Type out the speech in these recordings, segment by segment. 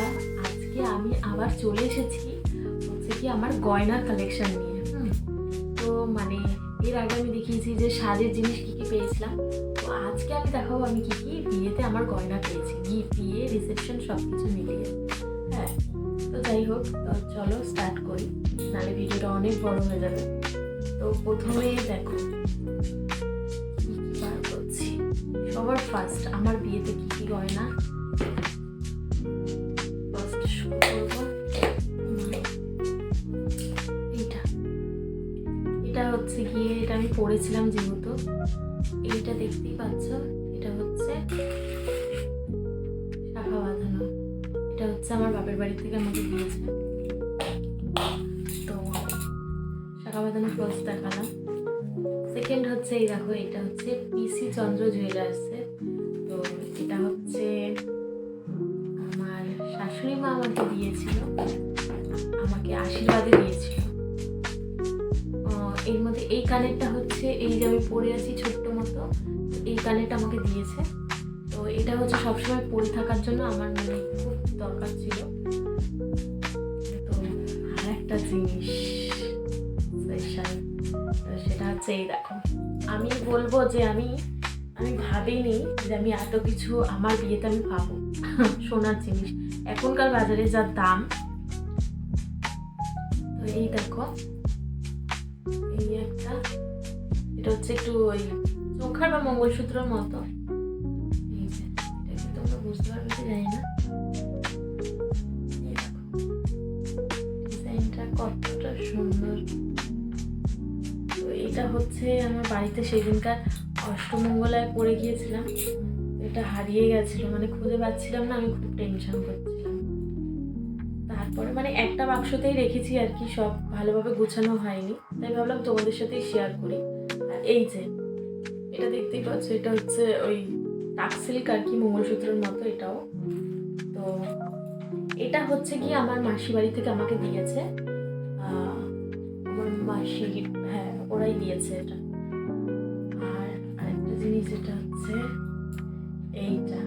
বন্ধুরা, আজকে আমি আবার চলে এসেছি হচ্ছে কি আমার গয়নার কালেকশন নিয়ে। তো মানে এর আগে আমি দেখিয়েছি যে সাজের জিনিস কি কি পেয়েছিলাম। তো আজকে আমি দেখাবো আমি কি কি বিয়েতে আমার গয়না পেয়েছি। গিফট বিয়ে রিসেপশন সব কিছু মিলিয়ে। হ্যাঁ তো যাই হোক চলো স্টার্ট করি। নাহলে ভিডিওটা অনেক বড় হয়ে যাবে। তো প্রথমে দেখো সবার ফার্স্ট আমার বিয়েতে কি কি গয়না? পড়েছিলাম যেহেতু। এইটা দেখতেই পাচ্ছ, এটা হচ্ছে শাখা বাঁধানো। এটা হচ্ছে আমার বাপের বাড়ি থেকে আমাকে দিয়েছে। তো শাখা বাঁধানো ফার্স্ট দেখালাম। সেকেন্ড হচ্ছে এই দেখো, এটা হচ্ছে পিসি চন্দ্র জুয়েলার্সের তো এটা হচ্ছে আমার শাশুড়ি মা আমাকে দিয়েছিল। আমাকে আশীর্বাদে দিয়েছিল। কানেরটা হচ্ছে এই যে আমি পরে আছি ছোট্ট মতো এই কানেরটা আমাকে দিয়েছে। তো এটা হচ্ছে সবসময় পরে থাকার জন্য আমার মানে খুব দরকার ছিল। তো আর একটা জিনিস স্পেশাল তো সেটা হচ্ছে এই দেখো, আমি বলব যে আমি আমি ভাবিনি যে আমি এত কিছু আমার বিয়েতে আমি পাবো। সোনার জিনিস, এখনকার বাজারে যা দাম, তো এই দেখো এই একটা। এটা হচ্ছে একটু ওই চোখার বা মঙ্গলসূত্রের মতো। এই যে, এটা বুঝতে ডিজাইনটা কতটা সুন্দর। তো হচ্ছে আমার বাড়িতে সেদিনকার অষ্টমঙ্গলায় পড়ে গিয়েছিলাম। এটা হারিয়ে গেছিল। মানে খুঁজে পাচ্ছিলাম না, আমি খুব টেনশন তারপরে মানে একটা বাক্সতেই রেখেছি আর কি, সব ভালোভাবে গোছানো হয়নি। তাই ভাবলাম তোমাদের সাথেই শেয়ার করি। আর এই যে, এটা দেখতেই পাচ্ছ, এটা হচ্ছে ওই টাকসিল্ক আর কি, মঙ্গলসূত্রের মতো এটাও। তো এটা হচ্ছে কি, আমার মাসি বাড়ি থেকে আমাকে দিয়েছে। আমার মাসি হ্যাঁ ওরাই দিয়েছে এটা। আর আরেকটা জিনিস যেটা হচ্ছে, এইটা,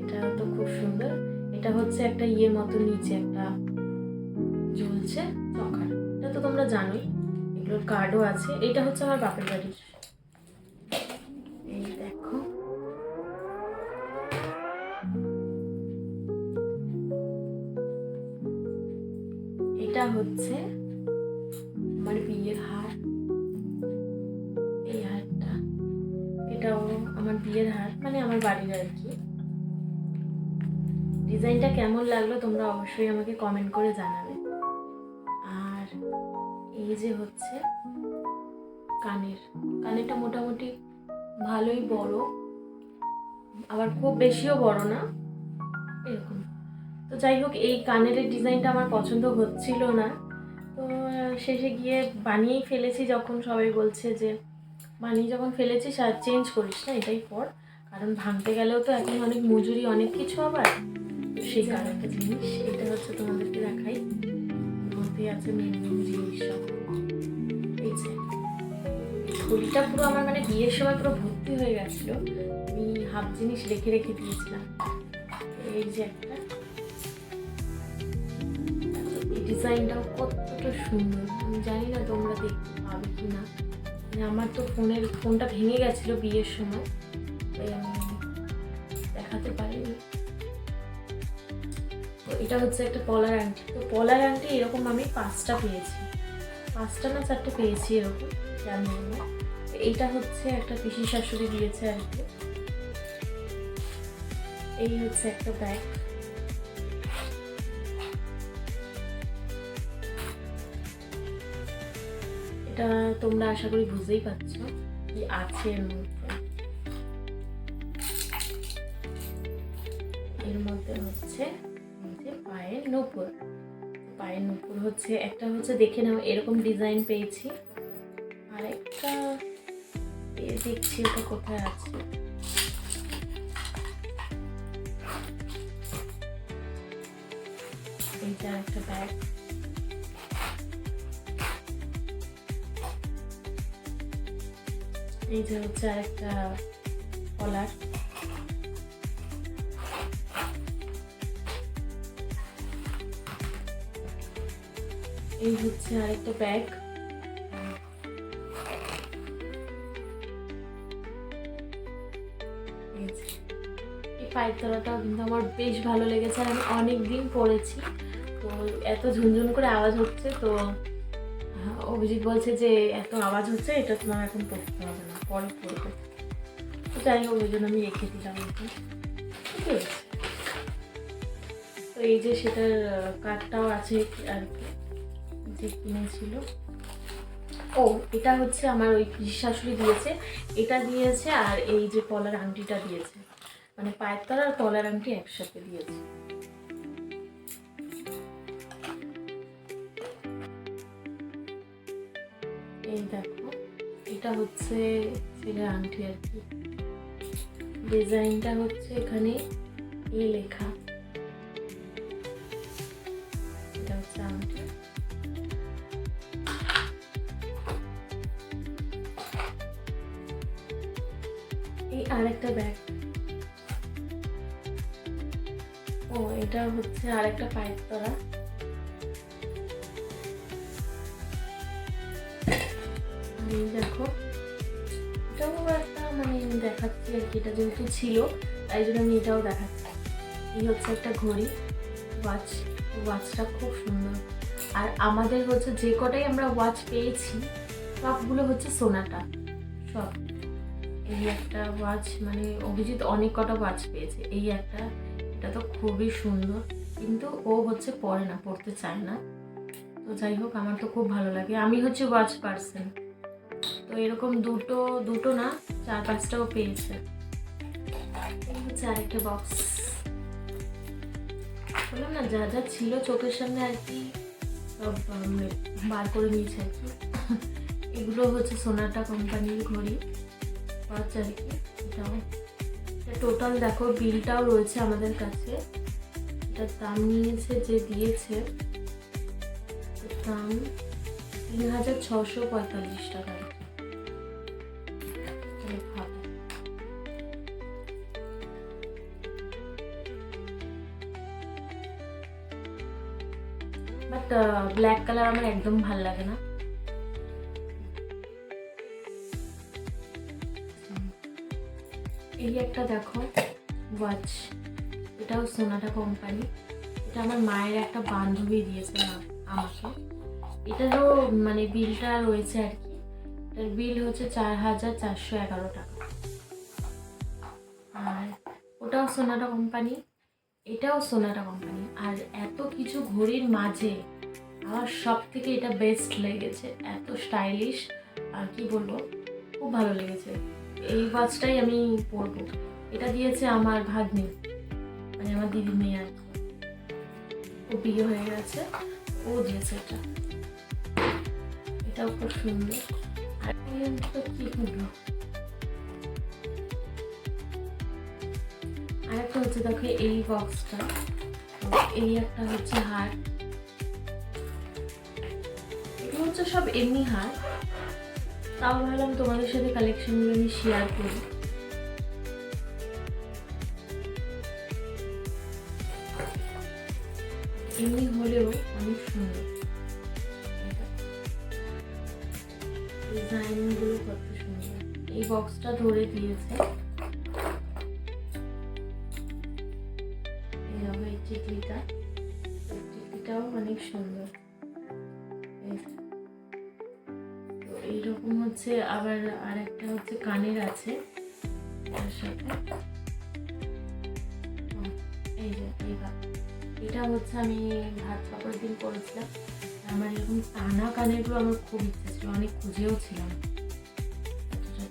এটা তো খুব সুন্দর। এটা হচ্ছে একটা ইয়ে মতো নিচে একটা তোমরা জানোই, এগুলোর কার্ডও আছে। এটা হচ্ছে আমার বাপের বাড়ির। এই দেখো। এটা হচ্ছে আমার বিয়ের হার। এই হারটা, এটাও আমার বিয়ের হার মানে আমার বাড়ির আর কি। ডিজাইনটা কেমন লাগল তোমরা অবশ্যই আমাকে কমেন্ট করে জানাবে। যে হচ্ছে কানের। কানেরটা মোটামুটি ভালোই বড়, আবার খুব বেশিও বড় না, এরকম। তো যাই হোক, এই কানের ডিজাইনটা আমার পছন্দ হচ্ছিল না। তো শেষে গিয়ে বানিয়েই ফেলেছি যখন সবাই বলছে যে, বানিয়ে যখন ফেলেছিস আর চেঞ্জ করিস না, এটাই পর। কারণ ভাঙতে গেলেও তো এখন অনেক মজুরি, অনেক কিছু আবার। সেই কারণে একটা জিনিস এটা হচ্ছে তোমাদেরকে দেখাই। মধ্যে পুরো আমার মানে বিয়ের সময় পুরো ভর্তি হয়ে গেছিল। আমি হাফ জিনিস রেখে রেখে দিয়েছিলাম। এই যে একটা। ডিজাইনটাও কতটা সুন্দর। আমি জানি না তোমরা দেখতে পাবে কি না মানে আমার তো ফোনের, ফোনটা ভেঙে গেছিল বিয়ের সময়। এটা হচ্ছে একটা পলার আংটি তো পলার আংটি এরকম আমি পাঁচটা পেয়েছি। পাঁচটা না চারটে পেয়েছি এরকম, জানি এইটা হচ্ছে একটা পিসি শাশুড়ি দিয়েছে আর কি। এই হচ্ছে একটা ব্যাগ এটা তোমরা আশা করি বুঝতেই পারছ কি আছে এর মধ্যে। এর মধ্যে হচ্ছে হচ্ছে, একটা হচ্ছে দেখে নাও, এরকম ডিজাইন পেয়েছি। আর একটা দেখছি ওটা কোথায় আছে। একটা ব্যাগ এই যে হচ্ছে আরেকটা কলার এই হচ্ছে আরেকটা ব্যাগ এই পায়তলাটাও কিন্তু আমার বেশ ভালো লেগেছে আর আমি অনেক দিন পরেছি। তো এত ঝুনঝুন করে আওয়াজ হচ্ছে, তো অভিজিৎ বলছে যে এত আওয়াজ হচ্ছে, এটা তোমার এখন পড়তে হবে না, পরে পড়বে। তো যাই হোক, ওই জন্য আমি রেখে দিলাম এটা। ঠিক আছে। তো এই যে সেটার কার্ডটাও আছে আর কি। যে কিনেছিল ও, এটা হচ্ছে আমার ওই শাশুড়ি দিয়েছে। এটা দিয়েছে আর এই যে পলার আংটিটা দিয়েছে। মানে পায়ের তলা আর পলার আংটি একসাথে দিয়েছে। এই দেখো, এটা হচ্ছে ছেলের আংটি আর কি। ডিজাইনটা হচ্ছে এখানে এ লেখা। এটা হচ্ছে আংটি। আরেকটা ব্যাগ ও, এটা হচ্ছে আরেকটা আর এই দেখো, এটাও একটা মানে দেখাচ্ছি আর কি, এটা যেহেতু ছিল, তাই জন্য আমি এটাও দেখাচ্ছি। এই হচ্ছে একটা ঘড়ি ওয়াচ ওয়াচটা খুব সুন্দর। আর আমাদের হচ্ছে যে কটাই আমরা ওয়াচ পেয়েছি, সবগুলো হচ্ছে সোনাটা, সব। এই একটা ওয়াচ মানে অভিজিৎ অনেক কটা ওয়াচ পেয়েছে। এই একটা, এটা তো খুবই সুন্দর। কিন্তু ও হচ্ছে পরে না, পড়তে চায় না। তো যাই হোক, আমার তো খুব ভালো লাগে। আমি হচ্ছে ওয়াচ পার্সন তো এরকম দুটো দুটো না, চার পাঁচটাও পেয়েছে। আরেকটা বক্স বললাম না, যা যা ছিল চোখের সামনে আর কি, সব বার করে নিয়েছে আর কি। এগুলো হচ্ছে সোনাটা কোম্পানির ঘড়ি। ওয়াচ আর কি টোটাল দেখো বিলটাও রয়েছে আমাদের কাছে। এটার দাম নিয়েছে, যে দিয়েছে দাম তিন হাজার ছশো পঁয়তাল্লিশ টাকা। বাট ব্ল্যাক কালার আমার একদম ভালো লাগে না। একটা দেখো ওয়াচ এটাও সোনাটা কোম্পানি এটা আমার মায়ের একটা বান্ধবী দিয়েছে আমাকে। এটারও মানে বিলটা রয়েছে আর কি, এটার বিল হচ্ছে চার হাজার চারশো এগারো টাকা। আর ওটাও সোনাটা কোম্পানি এটাও সোনাটা কোম্পানি আর এত কিছু ঘড়ির মাঝে আমার সব থেকে এটা বেস্ট লেগেছে, এত স্টাইলিশ আর কি বলব, খুব ভালো লেগেছে। এই ওয়াচটাই আমি পরবো এটা দিয়েছে আমার ভাগ্নি মানে আমার দিদি মেয়ে আর ও বিয়ে হয়ে গেছে, ও দিয়েছে এটা। এটাও খুব সুন্দর। আর কি হলো? আর একটা হচ্ছে দেখো এই বক্সটা এই একটা হচ্ছে হার। এগুলো হচ্ছে সব এমনি হার। তাও ভাবলাম তোমাদের সাথে কালেকশনগুলো আমি শেয়ার করি। এমনি হলেও অনেক সুন্দর। ডিজাইনগুলো কত সুন্দর। এই বক্সটা ধরে দিয়েছে। কানের আছে তার সাথে। এই যে এটা হচ্ছে আমি ভাত কাপড়ের দিন করেছিলাম। আমার এরকম টানা কানেরগুলো আমার খুব ইচ্ছে ছিল, অনেক খুঁজেও ছিলাম।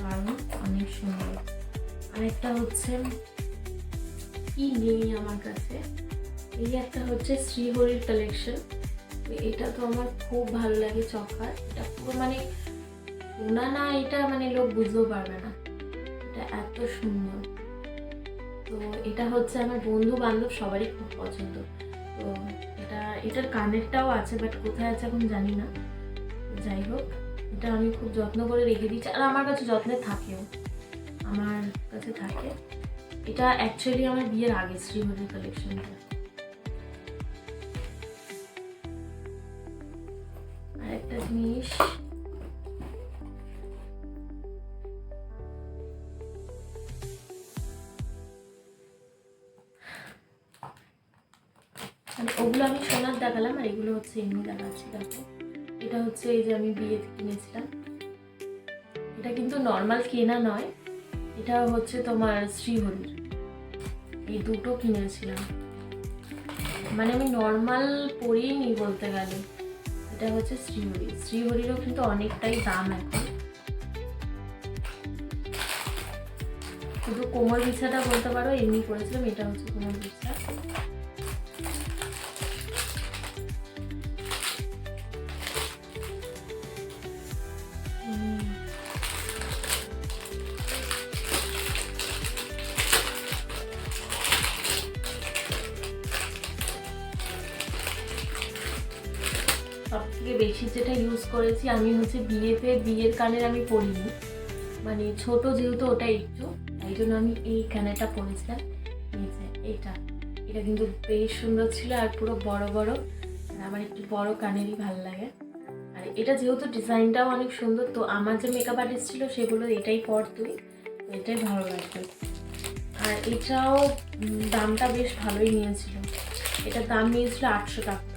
কারণ অনেক সুন্দর। আরেকটা হচ্ছে, কি নেই আমার কাছে? এই একটা হচ্ছে শ্রীহরির কালেকশন এটা তো আমার খুব ভালো লাগে চকার এটা পুরো মানে সোনা না, এটা মানে লোক বুঝতেও পারবে না। এটা এত সুন্দর। তো এটা হচ্ছে আমার বন্ধু বান্ধব সবারই খুব পছন্দ। তো এটা, এটার কানেরটাও আছে বাট কোথায় আছে এখন জানি না। যাই হোক, এটা আমি খুব যত্ন করে রেখে দিচ্ছি আর আমার কাছে যত্নে থাকেও। আমার কাছে থাকে। এটা অ্যাকচুয়ালি আমার বিয়ের আগে শ্রীহরির কালেকশনটা জিনিস। মানে ওগুলো আমি সোনার দেখালাম আর এগুলো হচ্ছে এমনি দেখাচ্ছি দেখো। এটা হচ্ছে এই যে আমি বিয়েতে কিনেছিলাম। এটা কিন্তু নর্মাল কেনা নয়, এটা হচ্ছে তোমার শ্রীহরির। এই দুটো কিনেছিলাম। মানে আমি নর্মাল পরিই বলতে গেলে। এটা হচ্ছে শ্রীহরি। শ্রীহরিরও কিন্তু অনেকটাই দাম এখন। শুধু কোমর বিছাটা বলতে পারো, এমনি করেছিলাম এটা হচ্ছে কোমর বিছা। সব থেকে বেশি যেটা ইউজ করেছি, আমি হচ্ছে বিয়েতে, বিয়ের কানের আমি পরিনি। মানে ছোট যেহেতু ওটা একটু, তাই জন্য আমি এই কানেরটা পরেছিলাম। যে এইটা এটা কিন্তু বেশ সুন্দর ছিল আর পুরো বড় বড় আমার একটু বড় কানেরই ভালো লাগে। আর এটা যেহেতু ডিজাইনটাও অনেক সুন্দর, তো আমার যে মেকআপ আর্টিস্ট ছিল, সেগুলো এটাই তুই এটাই ভালো লাগবে আর এটাও দামটা বেশ ভালোই নিয়েছিল। এটার দাম নিয়েছিল আটশো টাকা।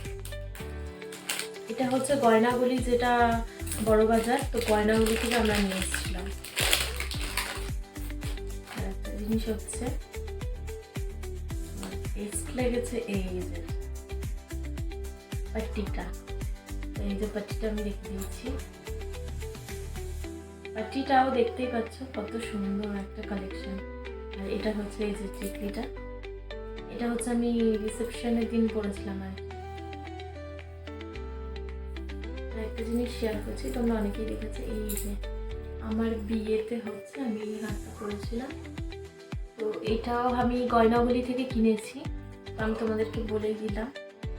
এটা হচ্ছে গয়নাগুলি যেটা বড় বাজার, তো গয়নাগুলি থেকে আমরা নিয়ে এসেছিলাম। আর জিনিস হচ্ছে লেগেছে এই যে পাট্টিটা। এই যে পাট্টিটা আমি রেখে দিয়েছি। পাট্টিটাও দেখতেই পাচ্ছ কত সুন্দর একটা কালেকশন আর এটা হচ্ছে এই যে টিকলিটা এটা হচ্ছে আমি রিসেপশনের দিন পরেছিলাম আর একটা জিনিস শেয়ার করছি, তোমরা অনেকেই দেখেছ, এই যে আমার বিয়েতে হচ্ছে, আমি এই হারটা করেছিলাম তো এটাও আমি গয়নাগুলি থেকে কিনেছি আমি তোমাদেরকে বলে দিলাম।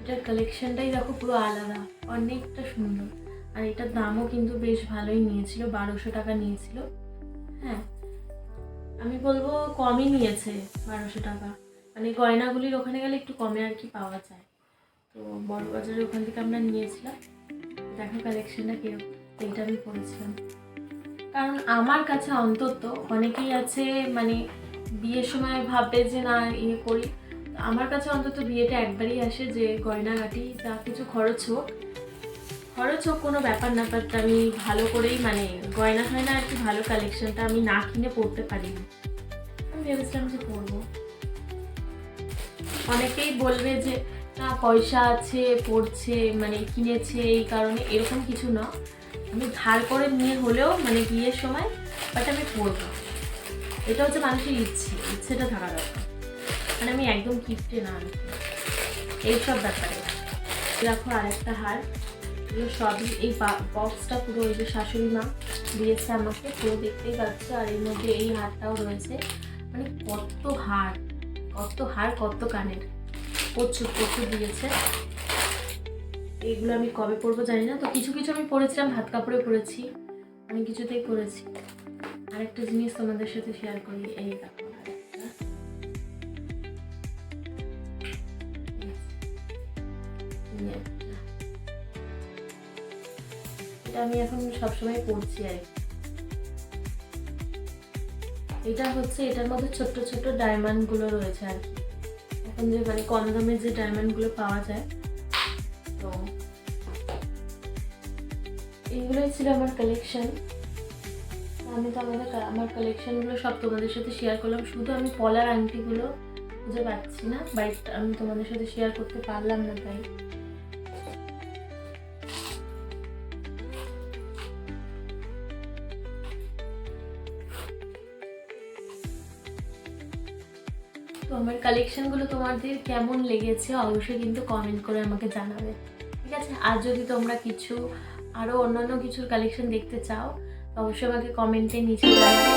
এটার কালেকশনটাই দেখো পুরো আলাদা, অনেকটা সুন্দর। আর এটার দামও কিন্তু বেশ ভালোই নিয়েছিল, বারোশো টাকা নিয়েছিল। হ্যাঁ আমি বলব কমই নিয়েছে বারোশো টাকা। মানে গয়নাগুলির ওখানে গেলে একটু কমে আর কি পাওয়া যায়। তো বড় বাজারের ওখান থেকে আমরা নিয়েছিলাম। দেখো কালেকশনটা কীরকম, এইটা আমি পরেছিলাম কারণ আমার কাছে অন্তত অনেকেই আছে মানে বিয়ের সময় ভাববে যে না ইয়ে করি। আমার কাছে অন্তত বিয়েটা একবারই আসে যে গয়নাগাটি যা কিছু খরচ হোক। খরচ হোক কোনো ব্যাপার না বাট আমি ভালো করেই মানে গয়না হয় না আর কি ভালো কালেকশনটা আমি না কিনে পড়তে পারিনি। আমি ভেবেছিলাম যে পরবো অনেকেই বলবে যে না, পয়সা আছে, পড়ছে মানে কিনেছে, এই কারণে এরকম কিছু না। আমি ধার করে নিয়ে হলেও মানে বিয়ের সময় বাট আমি পরবো এটা হচ্ছে মানুষের ইচ্ছে, ইচ্ছেটা থাকা দরকার। মানে আমি একদম কিপটে না আর এইসব ব্যাপারে। দেখো আরেকটা হার। এগুলো সবই এই বক্সটা পুরো ওই যে শাশুড়ি মা দিয়েছে আমাকে, পুরো দেখতেই পাচ্ছ। আর এর মধ্যে এই হারটাও রয়েছে। মানে কত হার কত হার, কত কানের। প্রচুর প্রচুর দিয়েছে। এইগুলো আমি কবে পরবো জানি না। তো কিছু কিছু আমি পরেছিলাম, হাত কাপড়ে পরেছি। অনেক কিছুতেই পরেছি। আরেকটা জিনিস তোমাদের সাথে শেয়ার করি, এই। এটা আমি এখন সবসময় পড়ছি আর। এটা হচ্ছে, এটার মধ্যে ছোট্ট ছোট্ট ডায়মন্ডগুলো রয়েছে আর কি। এখন যে মানে কম দামে যে ডায়মন্ডগুলো পাওয়া যায়। তো এইগুলোই ছিল আমার কালেকশন আমি তো আমাদের আমার কালেকশনগুলো সব তোমাদের সাথে শেয়ার করলাম। শুধু আমি পলার আংটিগুলো খুঁজে পাচ্ছি না বাট আমি তোমাদের সাথে শেয়ার করতে পারলাম না তাই। আমার কালেকশনগুলো তোমাদের কেমন লেগেছে, অবশ্যই কিন্তু কমেন্ট করে আমাকে জানাবে। ঠিক আছে? আর যদি তোমরা কিছু আরও অন্যান্য কিছুর কালেকশন দেখতে চাও অবশ্যই আমাকে কমেন্টে নিচে জানাবে